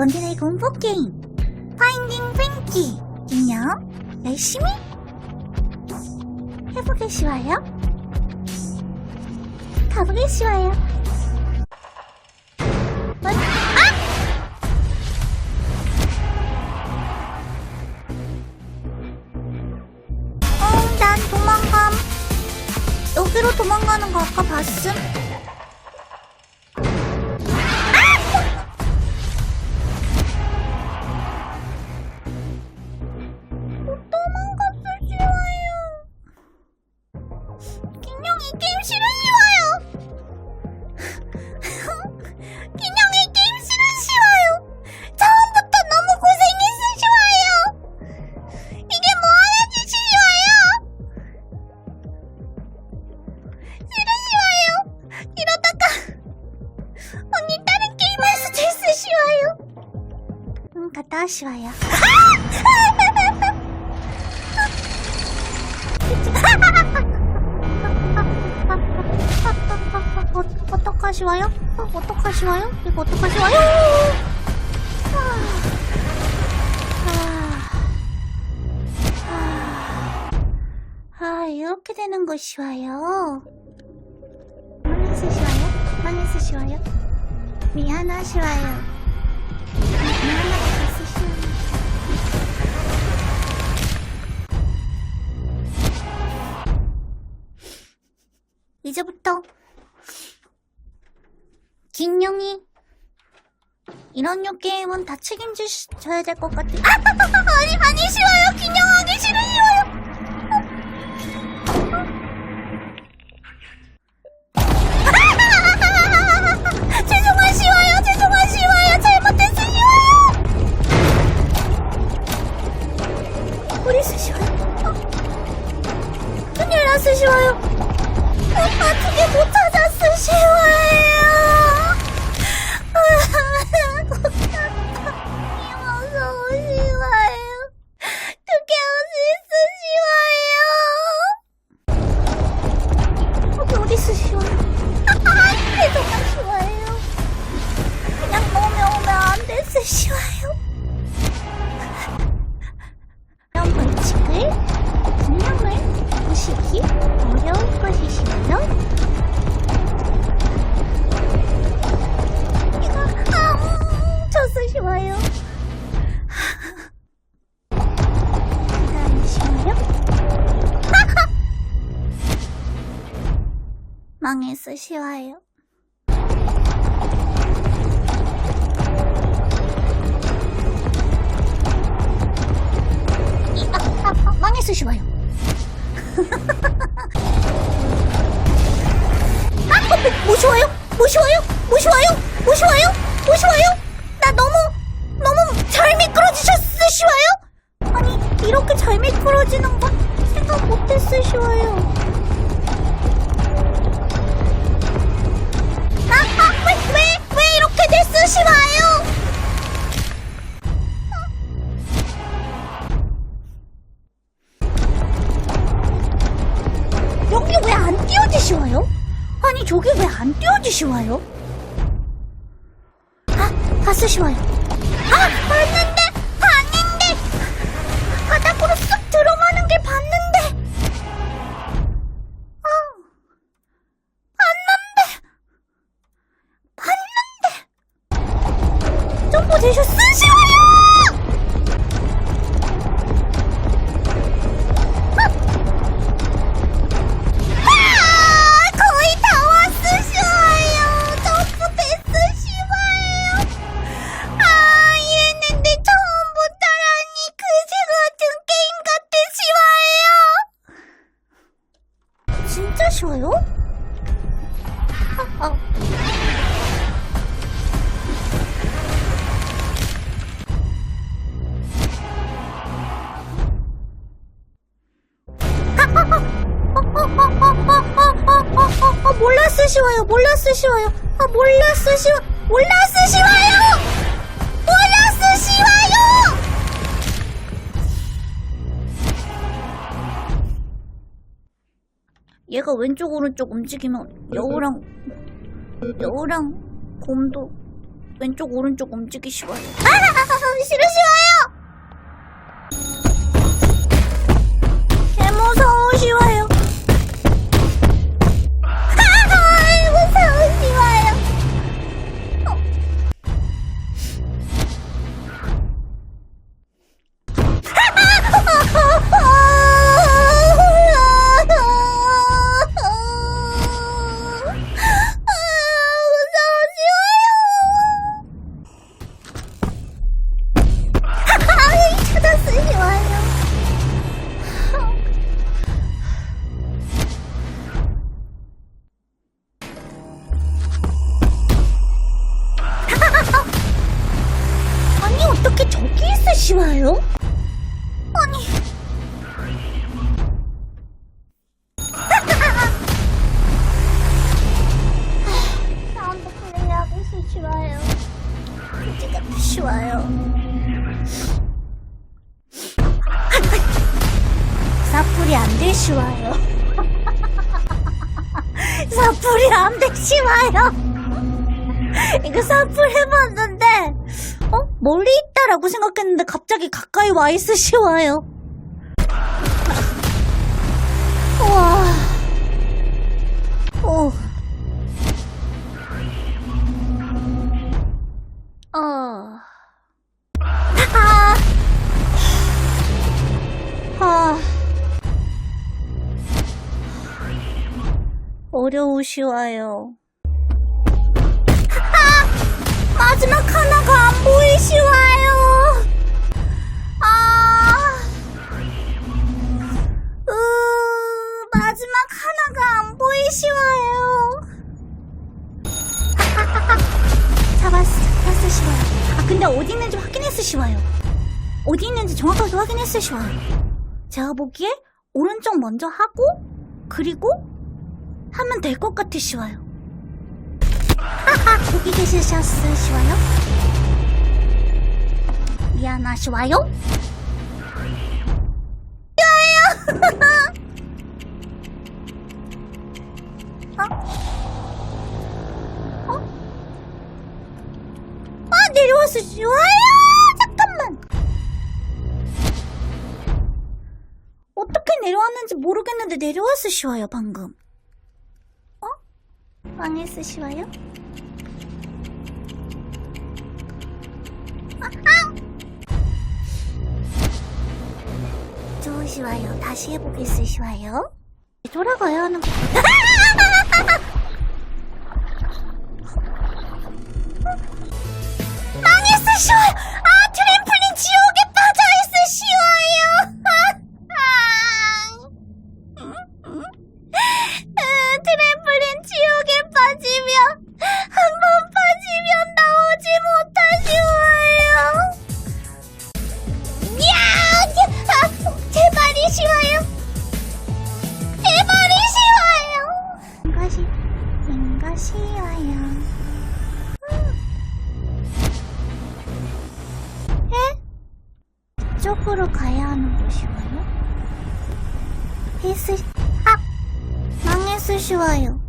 오늘의 공포 게임. 파인딩 핑키 인형 열심히 해보겠슈와요 가보겠슈와요 어? 아! 어, 여기로 도망가는 거 아까 봤음? 응 갔다 와 쉬워요. 어, 어떡하시 와요? 어, 어떡하시 와요? 이거 어떡하시 와요? 아, 아, 아, 이렇게 되는 것이 와요. 많이 쓰시와요? 많이 쓰시와요? 미안하시 와요. 미안하 이제부터 김용이 이런 류 게임은 다 책임지셔야 될 것 같아. 아, 아니 아니 싫어요. 김용하 이, 아, 아, 아, 망했어 쉬워요. 아, 쉬워요? 뭐 쉬워요? 뭐 쉬워요? 나 너무 너무 잘 미끄러지셨어 쉬워요? 아니 이렇게 잘 미끄러지는 건 생각 못했어 쉬워요. 왜, 왜, 왜 이렇게 됐어 쉬워요? 여기 왜 안 띄워지시와요? 아니 저기 왜 안 띄워지시와요? 아, 봤으시와요. 아, 봤 얘가 왼쪽 오른쪽 움직이면 여우랑 여우랑 곰도 왼쪽 오른쪽 움직이 쉬워요. 아, 싫어 쉬워요. 개 무서워 쉬워요. 이거 사풀 해봤는데 어? 멀리 있다라고 생각했는데 갑자기 가까이 와 있어 쉬워요 우와 오. 어. 아. 아. 어려우시와요. 마지막 하나가 안 보이시와요. 아. 으, 마지막 하나가 안 보이시와요. 잡았어, 잡았어, 쉬워요. 아, 근데 어디 있는지 확인했어, 쉬워요. 어디 있는지 정확하게 확인했어, 쉬워요. 제가 보기에 오른쪽 먼저 하고, 그리고 하면 될 것 같아, 쉬워요. 거기 계시셨어, 쉬워요? 미안하시와요? 아, 내려왔어, 쉬워요! 잠깐만! 어떻게 내려왔는지 모르겠는데 내려왔어, 쉬워요, 방금. 어? 망했어, 쉬워요? 좋으시와요. 다시 해보겠으시와요. 돌아가야 하는 거. 인가시와요. 에? 이쪽으로 가야 하는 곳이와요? 헤스, 아! 망했으시와요.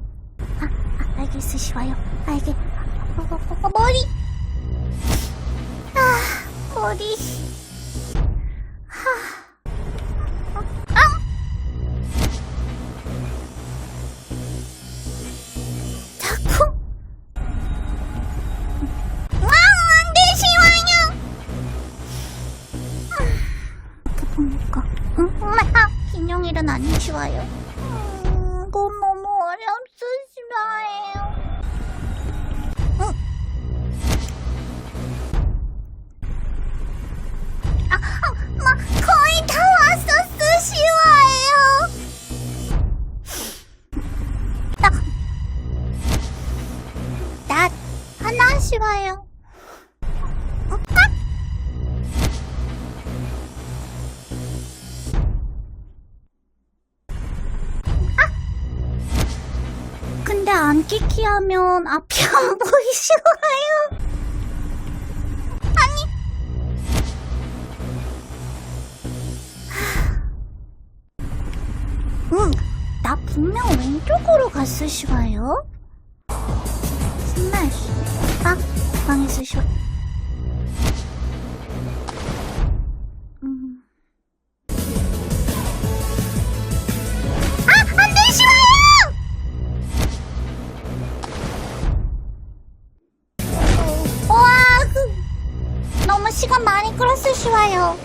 아, 아, 알겠으시와요. 알겠, 어, 어, 어, 어, 머리! 아, 머리. 하. 하나 쉬워요. 어? 아! 근데 근데 안 끼기 하면 앞이 안 보이시나요? 아니. 응, 나 분명 왼쪽으로 갔으시와요? 스매시. 아, 망했으시와. 음. 아, 안 되시와요! 와, 그, 너무 시간 많이 끌었을 시와요.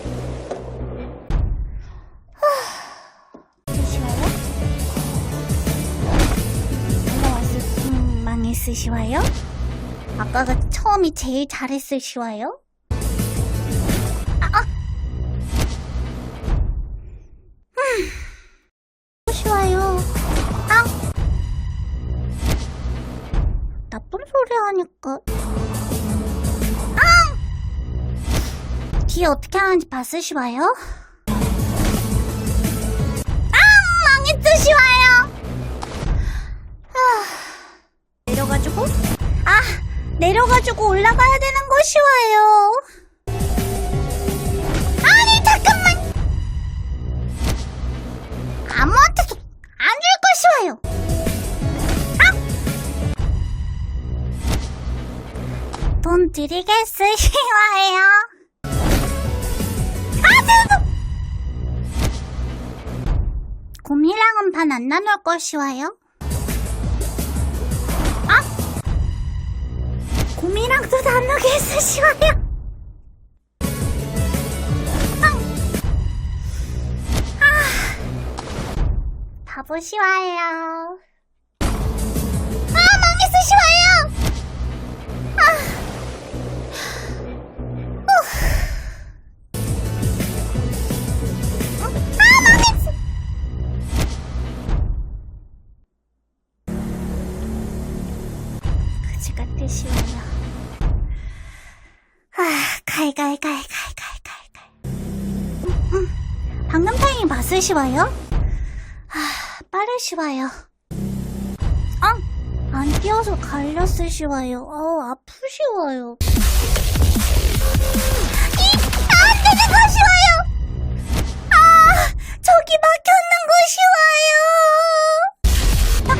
쉬워요? 올라왔을 음, 망했을 시와요? 아까가 처음이 제일 잘했을 시와요? 아, 아. 음. 쉬워요. 아. 나쁜 소리 하니까. 아! 뒤에 어떻게 하는지 봤으시와요? 아! 망했으시와요! 아, 내려가지고? 아! 내려가지고 올라가야 되는 것이 와요. 아니, 잠깐만! 아무한테도 안 줄 것이 와요. 돈 드리겠으시 와요. 아, 저거! 곰이랑은 반 안 나눌 것이 와요. 곰이랑도 나누겠으시와요. 아, 바보시와요. 아, 망했으시와요! 방금 타임이 맞으시와요? 아, 빠르시와요. 아, 안 뛰어서 갈렸으시와요. 어우, 아프시와요. 이, 안 되는 것이와요! 아, 저기 막혔는 것이와요! 아,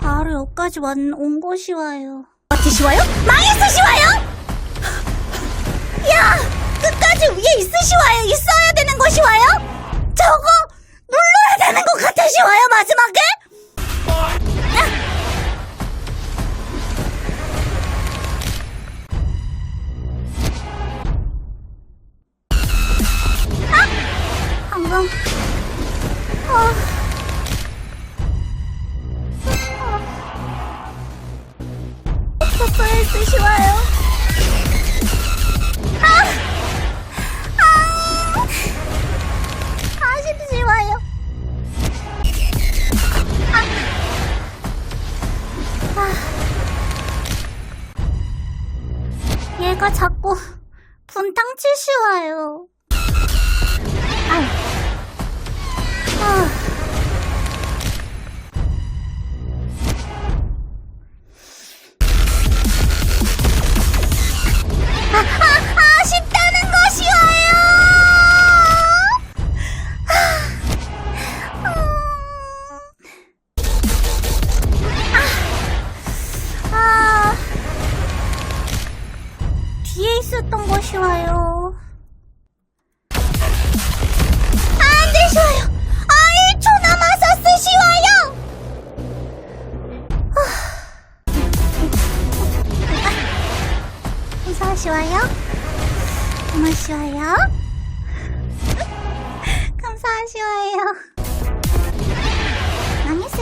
아. 바로 여기까지 왔, 온 것이 와요. 어찌시와요? 망했으시와요!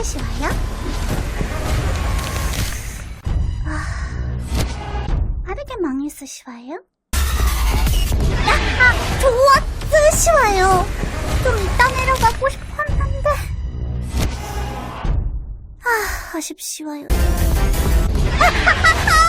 망했으시와요? 아, 빠르게 망했으시와요? 야, 아, 좋았으시와요. 좀 이따 내려가고 싶었는데. 아, 아쉽시와요. 아,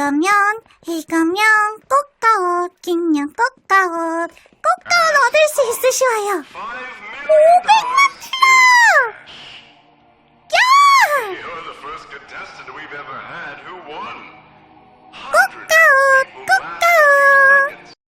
이거면 이거면 꽃가옷 긴년 꽃가옷. 꽃가옷 얻을 수 있으시와요. 500만 티라 야 꽃가옷 꽃가옷!